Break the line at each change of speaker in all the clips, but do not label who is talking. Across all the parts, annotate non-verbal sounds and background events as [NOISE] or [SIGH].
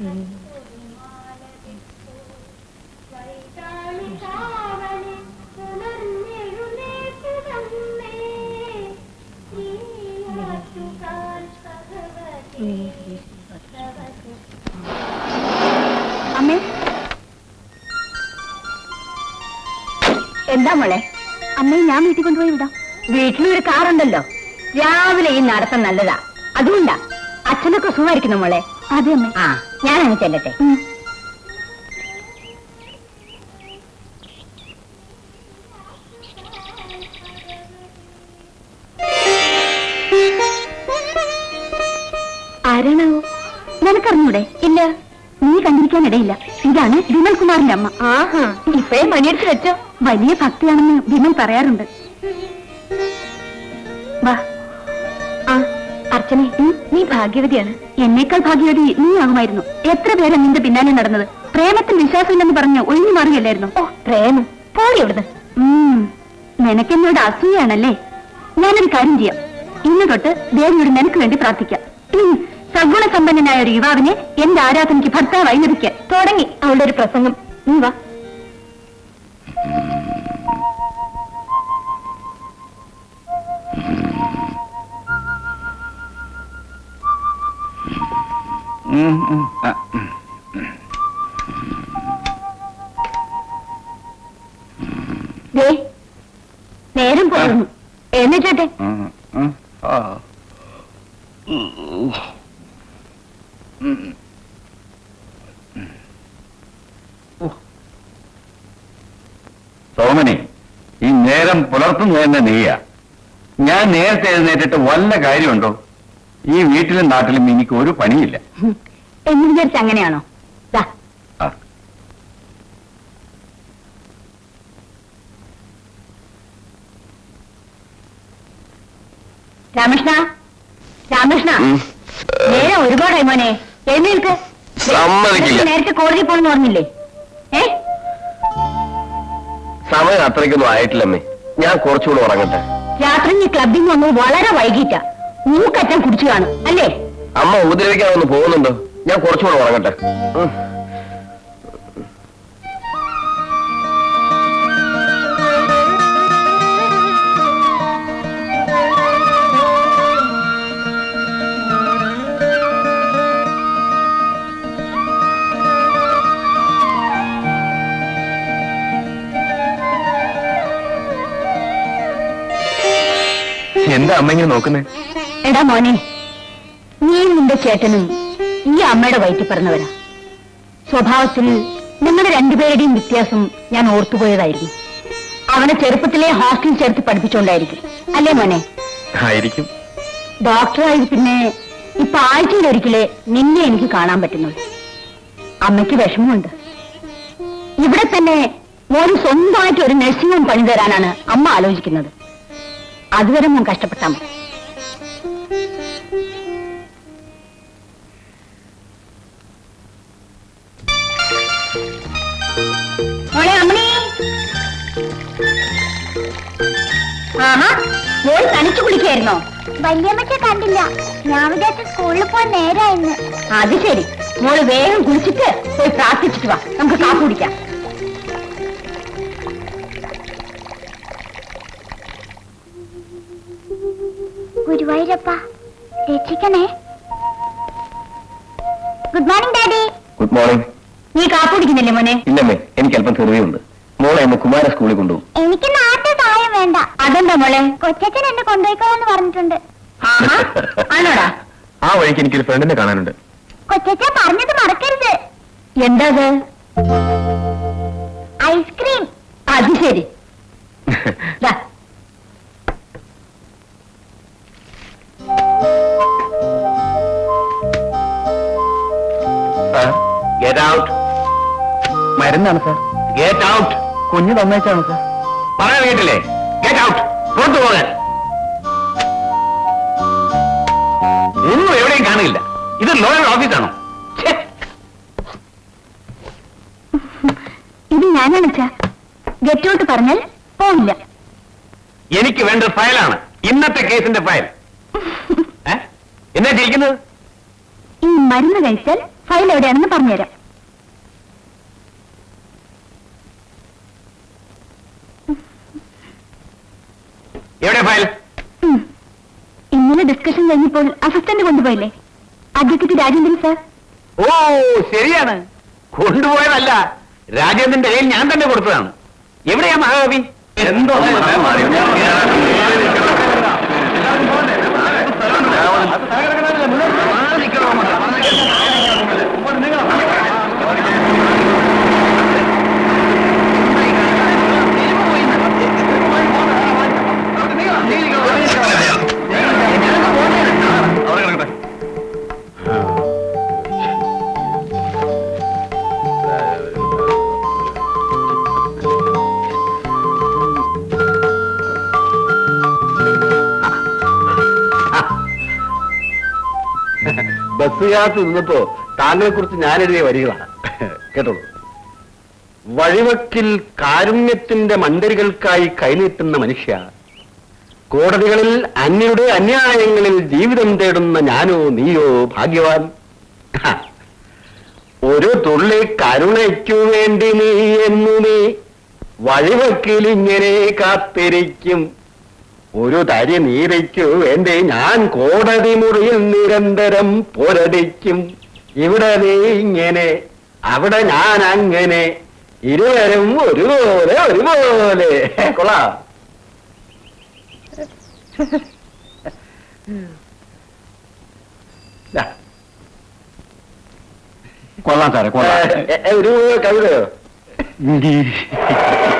അമ്മേ? എന്താ മോളെ? അമ്മയെ ഞാൻ വീട്ടിൽ കൊണ്ടുപോയി വിടാം. വീട്ടിലൊരു കാറുണ്ടല്ലോ. രാവിലെ ഈ നടത്തം നല്ലതാ. അതുകൊണ്ടാ. അച്ഛനൊക്കെ സുഖമായിരിക്കുന്നു മോളെ? അതെ അമ്മേ. ആ. ഞാനങ്ങ് ചെല്ലട്ടെ. ആരാണാവോ? നിനക്കറിഞ്ഞൂടെ? ഇല്ല. നീ കണ്ടിരിക്കാനിടയില്ല. ഇതാണ് വിമൽ കുമാറിന്റെ അമ്മ. ആഹാ. ഇപ്പഴേ മണിയടിച്ച് വെച്ചോ. വലിയ ഭക്തിയാണെന്ന് വിമൽ പറയാറുണ്ട്. അർച്ചനെ നീ ഭാഗ്യവതിയാണ്. എന്നേക്കാൾ ഭാഗ്യവതി നീ ആകുമായിരുന്നു. എത്ര പേരാ നിന്റെ പിന്നാലെ നടന്നത്? പ്രേമത്തിൽ വിശ്വാസമില്ലെന്ന് പറഞ്ഞ് ഒഴിഞ്ഞു മാറുകയല്ലായിരുന്നു? ഓ പ്രേമം. പോയി അവിടുന്ന്. നിനക്കെന്നോട് അസൂയാണല്ലേ? ഞാനൊരു കാര്യം ചെയ്യാം. ഇന്ന് തൊട്ട് ദേവിയോട് നിനക്ക് വേണ്ടി പ്രാർത്ഥിക്കാം. സഗുണ സമ്പന്നനായ ഒരു യുവാവിനെ എന്റെ ആരാധനയ്ക്ക് ഭർത്താവായി ലഭിക്കാൻ. തുടങ്ങി അവളുടെ ഒരു പ്രസംഗം. നീ വാ. നേരം പോകുന്നു എന്നിട്ടെ.
സോമനി ഈ നേരം പുലർത്തുന്നത് തന്നെ നീയാ. ഞാൻ നേരത്തെ എഴുന്നേറ്റിട്ട് വല്ല കാര്യമുണ്ടോ? ഈ വീട്ടിലും നാട്ടിലും എനിക്ക് ഒരു പണിയില്ല.
എന്ന് വിചാരിച്ച അങ്ങനെയാണോ? ദാ. രാമകൃഷ്ണ? രാമകൃഷ്ണ? നേരെ ഒരുപാടായി മോനെ. എഴുന്നേൽക്ക്.
സമ്മതിക്കില്ല.
നേരത്തെ കോടതി പോണെന്ന് പറഞ്ഞില്ലേ ഏ?
സമയം അത്രയ്ക്കൊന്നും ആയിട്ടില്ലമ്മേ. ഞാൻ കുറച്ചുകൂടെ ഉറങ്ങട്ടെ.
രാത്രി നീ ക്ലബിൽ വന്നു വളരെ വൈകിട്ടാ. മൂക്കറ്റം കുടിച്ചു കാണും. അല്ലേ?
അമ്മ ഉപദ്രവിക്കാൻ ഒന്ന് പോകുന്നുണ്ടോ? ഞാൻ കുറച്ചുകൂടെ ഉറങ്ങട്ടെ. എന്താ അമ്മ ഇങ്ങനെ നോക്കുന്നേ
എടാ മോനെ നീ നിന്റെ ചേട്ടനും ഈ അമ്മയുടെ വയറ്റിൽ പറഞ്ഞവരാ സ്വഭാവത്തിൽ നിങ്ങളുടെ രണ്ടുപേരുടെയും വ്യത്യാസം ഞാൻ ഓർത്തുപോയതായിരുന്നു. അവനെ ചെറുപ്പത്തിലെ ഹോസ്റ്റലിൽ ചേർത്ത് പഠിപ്പിച്ചുകൊണ്ടായിരിക്കും. അല്ലേ മോനെ?
ആയിരിക്കും.
ഡോക്ടറായി പിന്നെ ഇപ്പൊ ആഴ്ചയിൽ ഒരിക്കലേ നിന്നെ എനിക്ക് കാണാൻ പറ്റുന്നുള്ളൂ. അമ്മയ്ക്ക് വിഷമമുണ്ട്. ഇവിടെ തന്നെ മോന് സ്വന്തമായിട്ട് ഒരു നഴ്സിംഗ് ഹോം പണി തരാനാണ് അമ്മ ആലോചിക്കുന്നത്. അതുവരെ ഞാൻ കഷ്ടപ്പെട്ടാൽ മതി. ആഹാ മോൾ തനിച്ചു കുളിക്കായിരുന്നോ?
വല്യമ്മച്ച കണ്ടില്ല. ഞാൻ വിചാരിച്ച സ്കൂളിൽ പോയി നേരായിരുന്നു.
അത് ശരി. മോൾ വേഗം കുളിച്ചിട്ട് പോയി പ്രാർത്ഥിച്ചിട്ട് വാ. നമുക്ക് കാപ്പ് കുടിക്കാം.
ഗുരുവായൂരപ്പ രക്ഷിക്കണേ. Good morning daddy
good morning
നീ കാപ്പ് കുടിക്കുന്നില്ലേ മോനെ?
ഇല്ലമ്മേ എനിക്ക് അല്പം ചെറിയുണ്ട് മോളെ ഇന്ന് കുമാര സ്കൂളിൽ കൊണ്ടുപോകും.
എനിക്ക് വേണ്ട.
അതെന്താ മോളെ?
കൊച്ചച്ഛൻ എന്നെ കൊണ്ടുപോയിക്കോളെന്ന് പറഞ്ഞിട്ടുണ്ട്.
ആഹാ ആണോടാ?
ആ വഴിക്ക് എനിക്കൊരു ഫ്രണ്ടിനെ കാണാനുണ്ട്.
കൊച്ചച്ഛൻ പറഞ്ഞത് മറക്കരുത്.
എന്താ അത്?
ഐസ്ക്രീം.
അത് ശരി. [LAUGHS] ദാ,
ഗെറ്റ് ഔട്ട്
മരുന്നാണ് സാർ.
ഗെറ്റ് ഔട്ട്
കുഞ്ഞ് തന്നേച്ചാണ് സാർ.
പറയാൻ കേട്ടില്ലേ? പുറത്തു പോകാൻ. ഒന്നും എവിടെയും കാണില്ല ഇത് ലോയർ ഓഫീസാണോ?
ഇത് ഞാനാണ് അച്ഛാ. ഗെറ്റ് ഔട്ട് പറഞ്ഞാൽ പോവില്ല.
എനിക്ക് വേണ്ട ഫയലാണ്. ഇന്നത്തെ കേസിന്റെ ഫയൽ. [LAUGHS] ഏ? എന്നാ ചെയ്യിക്കുന്നത്
ഈ മരുന്ന് കഴിച്ചാൽ
ഫയൽ എവിടെയാണെന്ന് പറഞ്ഞുതരാം.
എവിടെ ഫയൽ.
ഇന്നലെ ഡിസ്കഷൻ കഴിഞ്ഞപ്പോൾ അസിസ്റ്റന്റ് കൊണ്ടുപോയില്ലേ അഡ്വക്കേറ്റ് രാജേന്ദ്രൻ സാർ
ഓ ശരിയാണ് കൊണ്ടുപോയതല്ല രാജേന്ദ്രന്റെ കയ്യിൽ ഞാൻ തന്നെ കൊടുത്തതാണ് എവിടെയാ മഹാകവി എന്തോ
ബസ്സുകാരത്ത് നിന്നപ്പോ താങ്കളെ കുറിച്ച് ഞാൻ എഴുതിയ വരികളാണ്. കേട്ടോളൂ. വഴിവക്കിൽ കാരുണ്യത്തിന്റെ മണ്ടരികൾക്കായി കൈനീട്ടുന്ന മനുഷ്യ കോടതികളിൽ അന്യരുടെ അന്യായങ്ങളിൽ ജീവിതം തേടുന്ന ഞാനോ നീയോ ഭാഗ്യവാൻ. ഒരു തുള്ളി കരുണയ്ക്കു വേണ്ടി നീ എന്നു നീ വഴിവക്കിൽ ഇങ്ങനെ കാത്തിരിക്കും. ഒരു തരി നീരയ്ക്കു വേണ്ടി? ഞാൻ കോടതി മുറിയിൽ നിരന്തരം പോരടിക്കും. ഇവിടെ നീ ഇങ്ങനെ അവിടെ ഞാൻ അങ്ങനെ. ഇരുവരും ഒരുപോലെ ഒരുപോലെ. [LAUGHS] കൊള്ളാ.
കൊള്ളാം സാറേ കൊള്ളാം.
ഒരു കവിതയോ? [LAUGHS]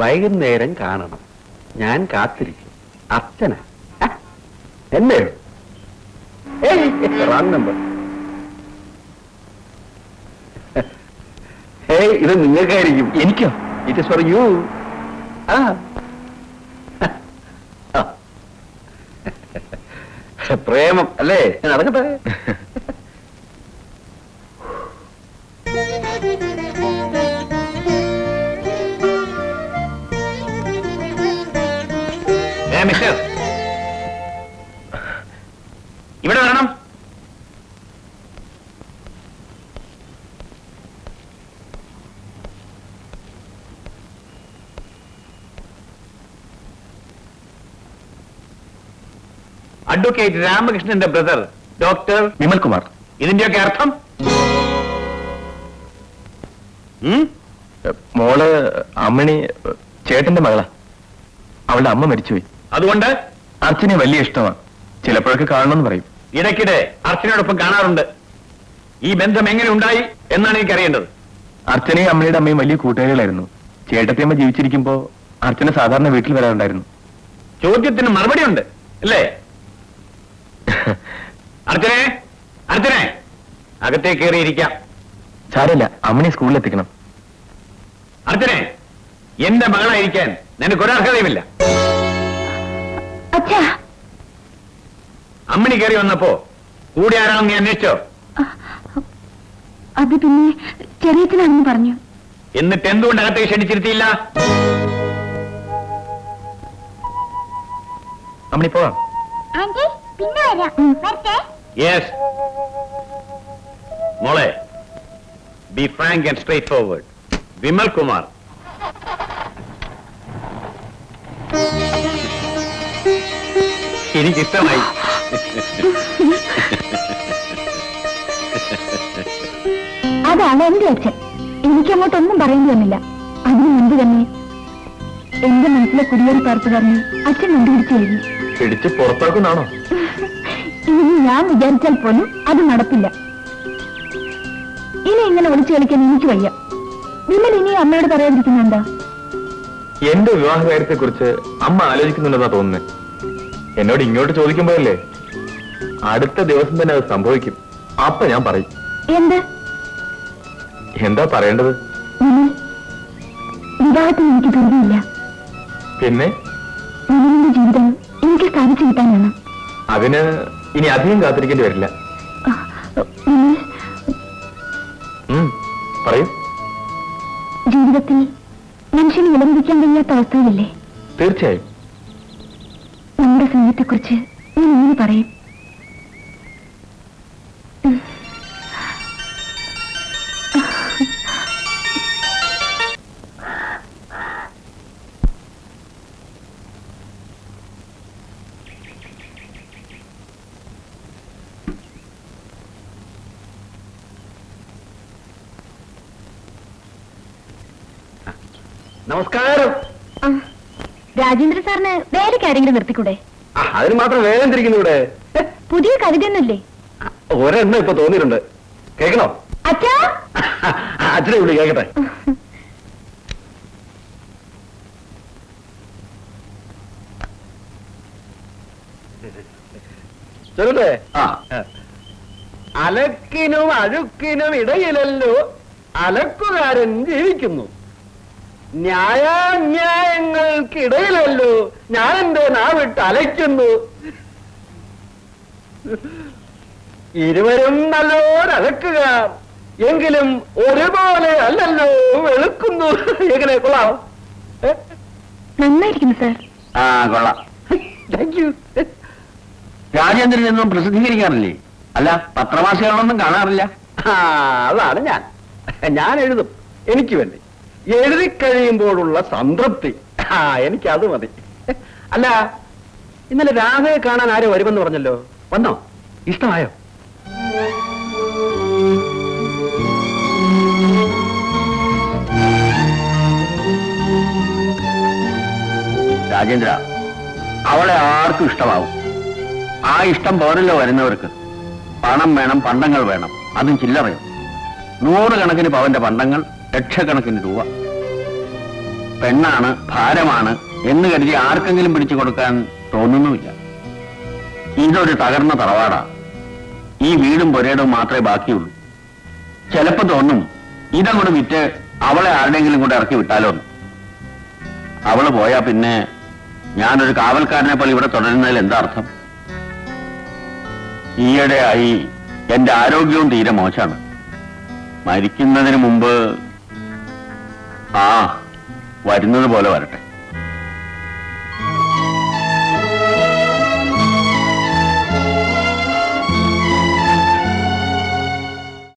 വൈകുന്നേരം കാണണം. ഞാൻ കാത്തിരിക്കും. അച്ഛന. എന്നെ റോങ് നമ്പർ ഇത് നിങ്ങൾക്കായിരിക്കും.
എനിക്കോ?
ഇറ്റ് ഇസ് ഫോർ യു ആ. പ്രേമം അല്ലേ? നടക്കട്ടെ
ഏ [LAUGHS] മിസ്റ്റർ? ഇവിടെ വരണം. അഡ്വക്കേറ്റ് രാമകൃഷ്ണന്റെ ബ്രദർ ഡോക്ടർ
വിമൽ കുമാർ
ഇതിന്റെയൊക്കെ അർത്ഥം?
മോൾ അമ്മണി ചേട്ടന്റെ മകളാ. അവളുടെ അമ്മ മരിച്ചുപോയി.
അതുകൊണ്ട്
അർച്ചനെ വലിയ ഇഷ്ടമാണ്. ചിലപ്പോഴൊക്കെ കാണണമെന്ന് പറയും.
ഇടയ്ക്കിടെ അർച്ചനയോടൊപ്പം കാണാറുണ്ട്. ഈ ബന്ധം എങ്ങനെ ഉണ്ടായി എന്നാണ് എനിക്ക് അറിയേണ്ടത്
അർച്ചനയും അമ്മയുടെ അമ്മയും വലിയ കൂട്ടുകാരികളായിരുന്നു. ചേട്ടത്തിയമ്മ ജീവിച്ചിരിക്കുമ്പോ അർച്ചന സാധാരണ വീട്ടിൽ വരാറുണ്ടായിരുന്നു.
ചോദ്യത്തിന് മറുപടി ഉണ്ട് അല്ലേ? അർച്ചനെ അർച്ചനെ അകത്തേ കയറിയിരിക്കാം
സാരമില്ല അമ്മനെ സ്കൂളിൽ എത്തിക്കണം.
അർച്ചനെ എന്റെ മകളായിരിക്കാൻ നിനക്ക് ഒരർഹതയുമില്ല
അച്ഛാ
അമ്മണി കയറി വന്നപ്പോ കൂടെ ആരാണെന്ന് നീ അന്വേഷിച്ചോ?
അത് പിന്നെ ചെറിയത്തിനാണെന്ന് പറഞ്ഞു.
എന്നിട്ട് എന്തുകൊണ്ട് അകത്തേക്ക് ക്ഷണിച്ചിരുത്തിയില്ല?
അമ്മണി പോവാം.
യെസ് മോളെ be frank and straight forward Vimal Kumar എനിക്കിഷ്ടമായി.
അതാണ് എന്റെ അച്ഛൻ. എനിക്കങ്ങോട്ടൊന്നും പറയേണ്ടി വന്നില്ല. അതിനു മുൻപ് തന്നെ എന്റെ മനസ്സിലെ കുടിയേറി പാർത്തുകാരനെ അച്ഛൻ കണ്ടുപിടിച്ചു കഴിഞ്ഞു.
പിടിച്ച് പുറത്താക്കുന്നാണോ?
ഇനി ഞാൻ വിചാരിച്ചാൽ പോലും അത് നടപ്പില്ല. ഇനി ഇങ്ങനെ ഒളിച്ചു കളിക്കാൻ എനിക്ക് വയ്യ. വിമൽ ഇനി അമ്മയോട് പറയാതിരിക്കുന്ന എന്താ?
എന്റെ വിവാഹ കാര്യത്തെ കുറിച്ച് അമ്മ ആലോചിക്കുന്നുണ്ടെന്നാ തോന്നുന്നത് എന്നോട് ഇങ്ങോട്ട് ചോദിക്കുമ്പോഴല്ലേ? അടുത്ത ദിവസം തന്നെ അത് സംഭവിക്കും. അപ്പൊ ഞാൻ പറയും.
എന്ത്?
എന്താ പറയേണ്ടത്?
വിവാഹത്തിന് എനിക്ക് ധൃതിയില്ല
പിന്നെ?
വിമലിന്റെ ജീവിതം എനിക്ക് കാണിച്ചു കിട്ടാനാണ്.
അതിന് ഇനി അധികം കാത്തിരിക്കേണ്ടി വരില്ല. പറയൂ.
ജീവിതത്തിൽ മനുഷ്യന് വിലമതിക്കാൻ കഴിയാത്ത അവസ്ഥയില്ലേ
തീർച്ചയായും.
നമ്മുടെ സ്നേഹത്തെക്കുറിച്ച് ഞാൻ ഇങ്ങനെ പറയും.
നമസ്കാരം.
രാജേന്ദ്ര സാറിന് വേറെ കാര്യങ്ങൾ നിർത്തിക്കൂടെ?
അതിന് മാത്രം വേഗം തിരിക്കുന്നു ഇവിടെ.
പുതിയ കവിതയൊന്നുമില്ലേ?
ഒരെണ്ണം ഇപ്പൊ തോന്നിയിട്ടുണ്ട്. കേക്കണോ
അച്ഛാ!
അച്ഛനെ വിളി കേക്കട്ടെ ചെറുതെ
ആ.
അലക്കിനും അഴുക്കിനും ഇടയിലല്ലോ അലക്കുകാരൻ ജീവിക്കുന്നു. ന്യായാന്യായങ്ങൾക്കിടയിലല്ലോ ഞാൻ എന്റെ നാവിട്ട് അലയ്ക്കുന്നു. ഇരുവരും നല്ലോരലക്കുക. എങ്കിലും ഒരുപോലെ അല്ലല്ലോ വെളുക്കുന്നു. എങ്ങനെ കൊള്ളാം?
നന്നായിരിക്കുന്നു സാർ.
ആ കൊള്ളാം.
താങ്ക് യു
രാജേന്ദ്രൻ എന്നും പ്രസിദ്ധീകരിക്കാറില്ലേ? അല്ല പത്രവാസികളൊന്നും കാണാറില്ല?
ആ അതാണ് ഞാൻ. ഞാൻ എഴുതും. എനിക്ക് വേണ്ടി. എഴുതി കഴിയുമ്പോഴുള്ള സംതൃപ്തി. ആ എനിക്ക് അത് മതി. അല്ല ഇന്നലെ രാധയെ കാണാൻ ആരോ വരുമെന്ന് പറഞ്ഞല്ലോ? വന്നോ? ഇഷ്ടമായോ?
രാജേന്ദ്ര അവളെ ആർക്കും ഇഷ്ടമാവും. ആ ഇഷ്ടം പോരല്ലോ വരുന്നവർക്ക്. പണം വേണം പണ്ടങ്ങൾ വേണം. അതും ചില്ലറയും? നൂറുകണക്കിന് പവന്റെ പണ്ടങ്ങൾ ലക്ഷക്കണക്കിന് രൂപ. പെണ്ണാണ് ഭാരമാണ് എന്ന് കരുതി ആർക്കെങ്കിലും പിടിച്ചു കൊടുക്കാൻ തോന്നുന്നുമില്ല. ഇതൊരു തകർന്ന തറവാടാ. ഈ വീടും പുരയിടവും മാത്രമേ ബാക്കിയുള്ളൂ. ചിലപ്പോ തോന്നും ഇതങ്ങോട്ട് വിറ്റ് അവളെ ആരുടെങ്കിലും കൂടെ ഇറക്കി വിട്ടാലോ അവൾ പോയാ പിന്നെ ഞാനൊരു കാവൽക്കാരനെ പോലെ ഇവിടെ തുടരുന്നതിൽ എന്താ അർത്ഥം? ഈയിടെയായി എന്റെ ആരോഗ്യവും തീരെ മോശമാണ്. മരിക്കുന്നതിന് മുമ്പ് ആ വരുന്നത് പോലെ വരട്ടെ.